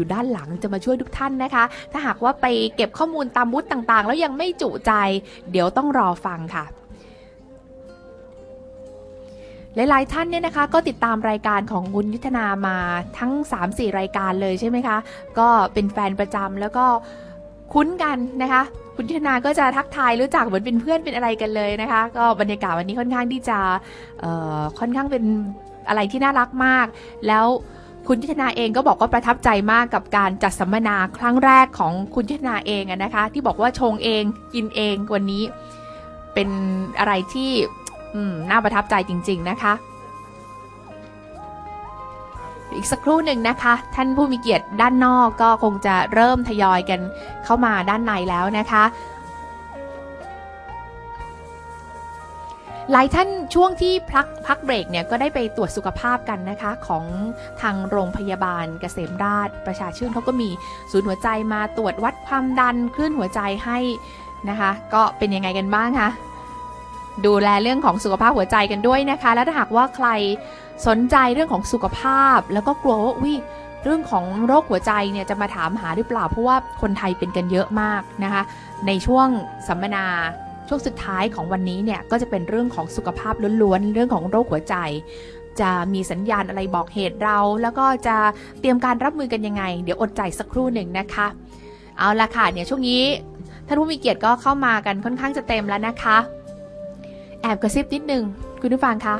อยู่ด้านหลังจะมาช่วยทุกท่านนะคะ ถ้าหากว่าไปเก็บข้อมูลตามบูธต่างๆ แล้วยังไม่จุใจ เดี๋ยวต้องรอฟังค่ะหลาย ๆ ท่านเนี่ยนะคะก็ติดตามรายการของคุณยุทธนามาทั้ง 3-4 รายการเลยใช่ไหมคะ ก็เป็นแฟนประจำแล้วก็คุ้นกันนะคะ คุณยุทธนาก็จะทักทายรู้จักเหมือนเป็นเพื่อนเป็นอะไรกันเลยนะคะ ก็บรรยากาศวันนี้ค่อนข้างที่จะค่อนข้างเป็นอะไรที่น่ารักมาก แล้ว คุณยุทธนาเองก็บอกว่าประทับใจมากกับการจัดสัมมนาครั้งแรกของคุณยุทธนาเองนะคะ ที่บอกว่าชงเองกินเองวันนี้ เป็นอะไรที่น่าประทับใจจริง ๆนะคะ อีกสักครู่หนึ่งนะคะ ท่านผู้มีเกียรติด้านนอกก็คงจะเริ่มทยอยกันเข้ามาด้านในแล้วนะคะ หลายท่านช่วงที่พักพักเบรกเนี่ยก็ได้ไปตรวจสุขภาพกันนะคะของทางโรงพยาบาลเกษมราชประชาชื่นเขาก็มีศูนย์หัวใจมาตรวจวัดความดันคลื่นหัวใจให้นะคะ ก็เป็นยังไงกันบ้างคะดูแลเรื่องของสุขภาพหัวใจกันด้วยนะคะ แล้วถ้าหากว่าใครสนใจเรื่องของสุขภาพ แล้วก็กลัวว่าวิเรื่องของโรคหัวใจเนี่ยจะมาถามหาหรือเปล่าเพราะว่าคนไทยเป็นกันเยอะมากนะคะ ในช่วงสัมมนา ช่วงสุดท้ายของวันนี้เนี่ยก็จะเป็นเรื่องของสุขภาพล้วนๆ เรื่องของโรคหัวใจ จะมีสัญญาณอะไรบอกเหตุเรา แล้วก็จะเตรียมการรับมือกันยังไง เดี๋ยวอดใจสักครู่หนึ่งนะคะ เอาละค่ะเนี่ยช่วงนี้ท่านผู้มีเกียรติก็เข้ามากันค่อนข้างจะเต็มแล้วนะคะ แอบกระซิบนิดนึงคุณผู้ฟังคะ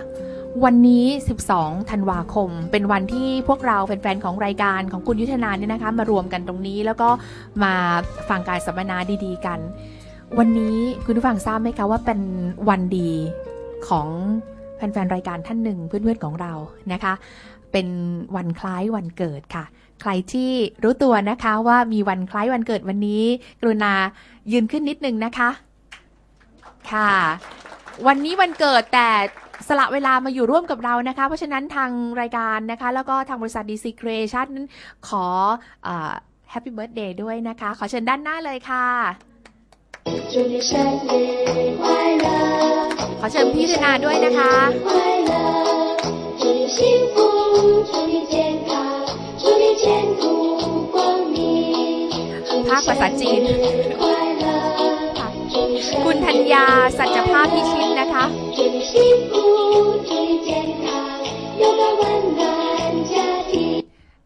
วันนี้ 12 ธันวาคม เป็นวันที่พวกเราแฟนๆ ของรายการของคุณยุทธนาเนี่ยนะคะ มารวมกันตรงนี้แล้วก็มาฟังการสัมมนาดีๆ กัน วันนี้คุณผู้ฟังทราบไหมคะว่าเป็นวันดีของแฟนๆ รายการท่านหนึ่งเพื่อนๆของเรานะคะ เป็นวันคล้ายวันเกิดค่ะ ใครที่รู้ตัวนะคะว่ามีวันคล้ายวันเกิดวันนี้ กรุณายืนขึ้นนิดนึงนะคะ ค่ะ วันนี้วันเกิดแต่สละเวลามาอยู่ร่วมกับเรานะคะ เพราะฉะนั้นทางรายการนะคะ แล้วก็ทางบริษัท DC Creation นั้นขอแฮปปี้เบิร์ดเดย์ด้วยนะคะ ขอเชิญด้านหน้าเลยค่ะ ขอเชิญพี่ธนาด้วยนะคะภาคภาษาจีน คุณธัญญาสัจภาพพิชิตนะคะ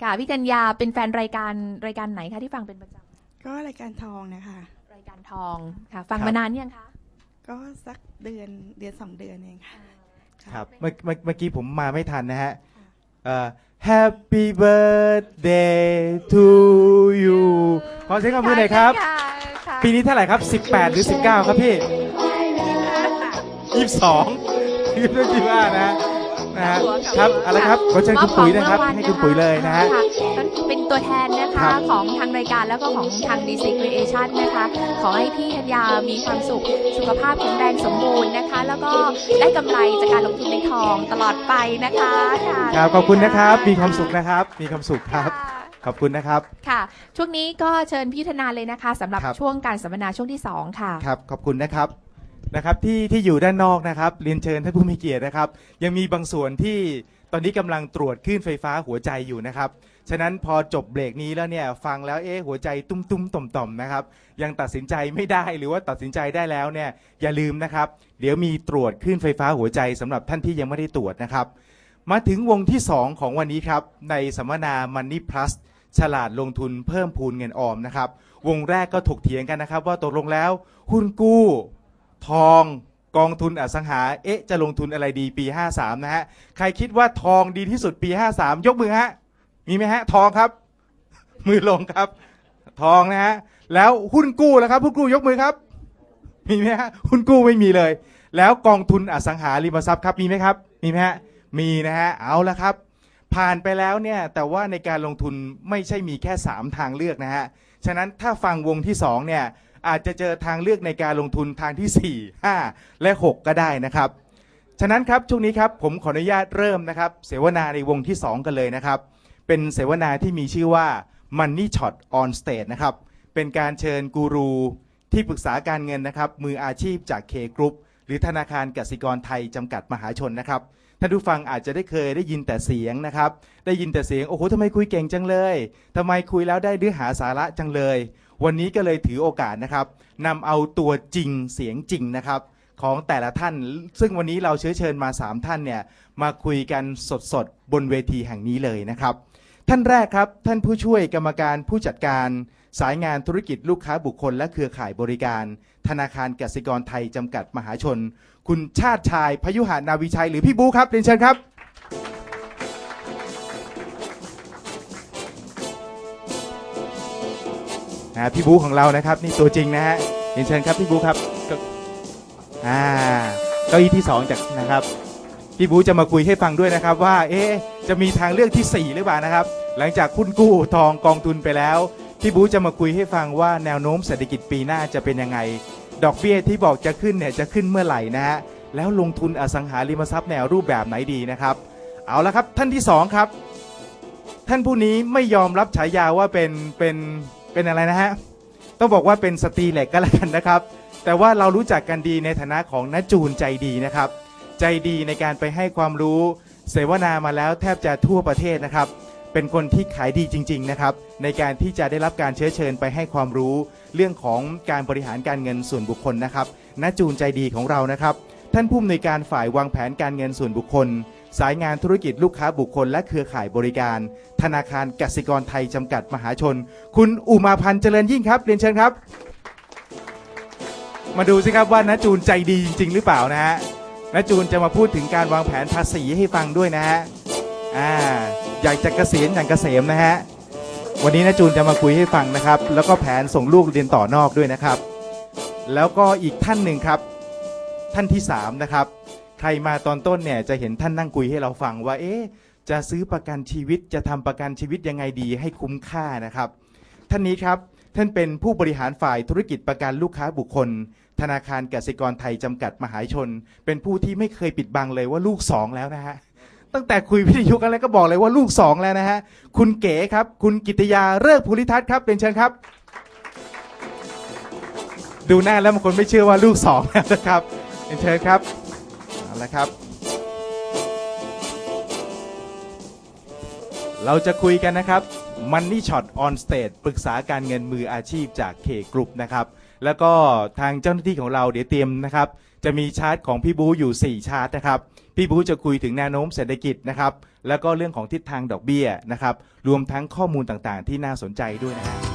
ค่ะพี่ธัญญาเป็นแฟนรายการรายการไหนคะที่ฟังเป็นประจำก็รายการทองนะคะ การทองค่ะ ฟังครับมานานยังคะก็สักเดือนเดือนสองเดือนเองค่ะครับเมื่อเมื่อเมื่อกี้ผมมาไม่ทันนะฮะเอ่อ Happy birthday to you ขอเสียงปรบมือหน่อยครับค่ะค่ะปีนี้เท่าไหร่ครับ 18 หรือ 19 ครับพี่ 22ยี่สิบยี่ห้านะฮะ นะฮะครับเอาละครับขอเชิญคุณปุ๋ยนะครับ ให้คุณปุ๋ยเลยนะฮะค่เป็นตัวแทนนะครัคะบของทางรายการแล้วก็ของทาง DC Creation นะคะ ขอให้พี่ธัญญามีความสุข สุขภาพแข็งแรงสมบูรณ์นะคะ แล้วก็ได้กำไรจากการลงทุนในทองตลอดไปนะคะค่ะครับขอบคุณนะครับ มีความสุขนะครับ มีความสุขครับค่ะขอบคุณนะครับ ค่ะ ช่วงนี้ก็เชิญพี่ธนาเลยนะคะสำหรับครับช่วงการสัมมนาช่วงที่ 2 ค่ะ ครับ ขอบคุณนะครับ นะครับที่ที่อยู่ด้านนอกนะครับเรียนเชิญท่านผู้มีเกียรตินะครับ ยังมีบางส่วนที่ตอนนี้กำลังตรวจคลื่นไฟฟ้าหัวใจอยู่นะครับ ฉะนั้นพอจบเบรกนี้แล้วเนี่ยฟังแล้วเอ๊ะหัวใจตุ้มตุ้มต่อมต่อมนะครับ ยังตัดสินใจไม่ได้หรือว่าตัดสินใจได้แล้วเนี่ยอย่าลืมนะครับ เดี๋ยวมีตรวจคลื่นไฟฟ้าหัวใจสำหรับท่านที่ยังไม่ได้ตรวจนะครับ มาถึงวงที่ 2 ของวันนี้ครับในสัมมนา Money Plus ฉลาดลงทุนเพิ่มพูนเงินออมนะครับ วงแรกก็ถกเถียงกันนะครับ ว่าตกลงแล้วหุ้นกู้ ทองกองทุนอสังหา เอ๊ะ จะลงทุนอะไรดีปี 53 นะฮะ ใครคิดว่าทองดีที่สุดปี 53 ยกมือฮะ มีไหมฮะ ทองครับ มือลงครับ ทองนะฮะ แล้วหุ้นกู้แล้วครับหุ้นกู้ยกมือครับ มีไหมฮะ หุ้นกู้ไม่มีเลย แล้วกองทุนอสังหาริมทรัพย์ครับ มีไหมครับ มีไหมฮะ มีนะฮะ เอาละครับ ผ่านไปแล้วเนี่ย แต่ว่าในการลงทุนไม่ใช่มีแค่ 3 ทางเลือกนะฮะ ฉะนั้นถ้าฟังวงที่2เนี่ย อาจจะเจอทางเลือกในการลงทุนทางที่ 4 5 และ 6 ก็ได้นะครับ ฉะนั้นครับช่วงนี้ครับผมขออนุญาตเริ่มนะครับ เสวนาในวงที่ 2 กันเลยนะครับ เป็นเสวนาที่มีชื่อว่า Money Shot on Stage นะครับ เป็นการเชิญกูรูที่ปรึกษาการเงินนะครับ มืออาชีพจาก K Group หรือธนาคารกสิกรไทยจำกัดมหาชนนะครับท่านผู้ฟังอาจจะได้เคยได้ยินแต่เสียงนะครับ ได้ยินแต่เสียง โอ้โหทำไมคุยเก่งจังเลยทำไมคุยแล้วได้เนื้อหาสาระจังเลยวันนี้ก็เลยถือโอกาสนะครับนำเอาตัวจริงเสียงจริงนะครับ ของแต่ละท่าน ซึ่งวันนี้เราเชื้อเชิญมา 3 ท่านเนี่ยมาคุยกันสดๆ บนเวทีแห่งนี้เลยนะครับ ท่านแรกครับท่านผู้ช่วยกรรมการผู้จัดการสายงานธุรกิจลูกค้าบุคคล และเครือข่ายบริการ ธนาคารกสิกรไทยจำกัดมหาชน คุณชาติชายพยุหานาวิชัยหรือพี่บูครับเรียนเชิญครับ นะพี่บูของเรานะครับนี่ตัวจริงนะฮะเรียนเชิญครับพี่บูครับก็อ่าเก้าอี้ที่สองจากนะครับพี่บูจะมาคุยให้ฟังด้วยนะครับว่าเอ๊จะมีทางเลือกที่สี่หรือเปล่านะครับ หลังจากคุณกู้ทองกองทุนไปแล้วพี่บูจะมาคุยให้ฟังว่าแนวโน้มเศรษฐกิจปีหน้าจะเป็นยังไง ดอกเบี้ยที่บอกจะขึ้นเนี่ยจะขึ้นเมื่อไหร่นะฮะแล้วลงทุนอสังหาริมทรัพย์แนวรูปแบบไหนดีนะครับ เอาละครับท่านที่สองครับ ท่านผู้นี้ไม่ยอมรับฉายาว่าเป็นเป็น เป็นอะไรนะฮะ ต้องบอกว่าเป็นสตรีเหล็กก็แล้วกันนะครับ แต่ว่าเรารู้จักกันดีในฐานะของนจูนใจดีนะครับ ใจดีในการไปให้ความรู้ เสวนามาแล้วแทบจะทั่วประเทศนะครับ เป็นคนที่ขายดีจริง ๆนะครับ ในการที่จะได้รับการเชื้อเชิญไปให้ความรู้เรื่องของการบริหารการเงินส่วนบุคคลนะครับนจูนใจดีของเรานะครับ ท่านผู้อำนวยการฝ่ายวางแผนการเงินส่วนบุคคล สายงานธุรกิจลูกค้าบุคคลและเครือข่ายบริการ ธนาคารกสิกรไทยจำกัดมหาชน คุณอุมาพันธ์เจริญยิ่งครับเรียนเชิญครับ มาดูสิครับว่านาจูนใจดีจริง ๆ หรือเปล่านะฮะนาจูนจะมาพูดถึงการวางแผนภาษีให้ฟังด้วยนะฮะอ่าอยากจะเกษียณอย่างเกษมนะฮะวันนี้นาจูนจะมาคุยให้ฟังนะครับ แล้วก็แผนส่งลูกเรียนต่อนอกด้วยนะครับ แล้วก็อีกท่านหนึ่งครับ ท่านที่สามนะครับ รมาตอนต้นเนี่ยจะเห็นท่านนั่งคุยให้เราฟังว่า เอ๊ะจะซื้อประกันชีวิตจะทำประกันชีวิตยังไงดีให้คุ้มค่านะครับ ท่านนี้ครับ ท่านเป็นผู้บริหารฝ่ายธุรกิจประกันลูกค้าบุคคล ธนาคารกสิกรไทยจำกัดมหาชน เป็นผู้ที่ไม่เคยปิดบังเลยว่าลูกสองแล้วนะฮะตั้งแต่คุยวิทยุกันแล้วก็บอกเลยว่าลูกสองแล้วนะฮะคุณเก๋ครับ คุณกิตยาเลิกภูริทัศน์ครับเป็นเชิญครับ ดูหน้าแล้วบางคนไม่เชื่อว่าลูกสองแล้วนะครับเป็นเชิญครับ ละครับ เราจะคุยกันนะครับ Money Shot on Stage ปรึกษาการเงินมืออาชีพจากเคกรุ๊ปนะครับ แล้วก็ทางเจ้าหน้าที่ของเราเดี๋ยวเตรียมนะครับ จะมีชาร์ตของพี่บูอยู่ 4 ชาร์ตนะครับ พี่บูจะคุยถึงแนวโน้มเศรษฐกิจนะครับ แล้วก็เรื่องของทิศทางดอกเบี้ยนะครับ รวมทั้งข้อมูลต่างๆ ที่น่าสนใจด้วยนะฮะ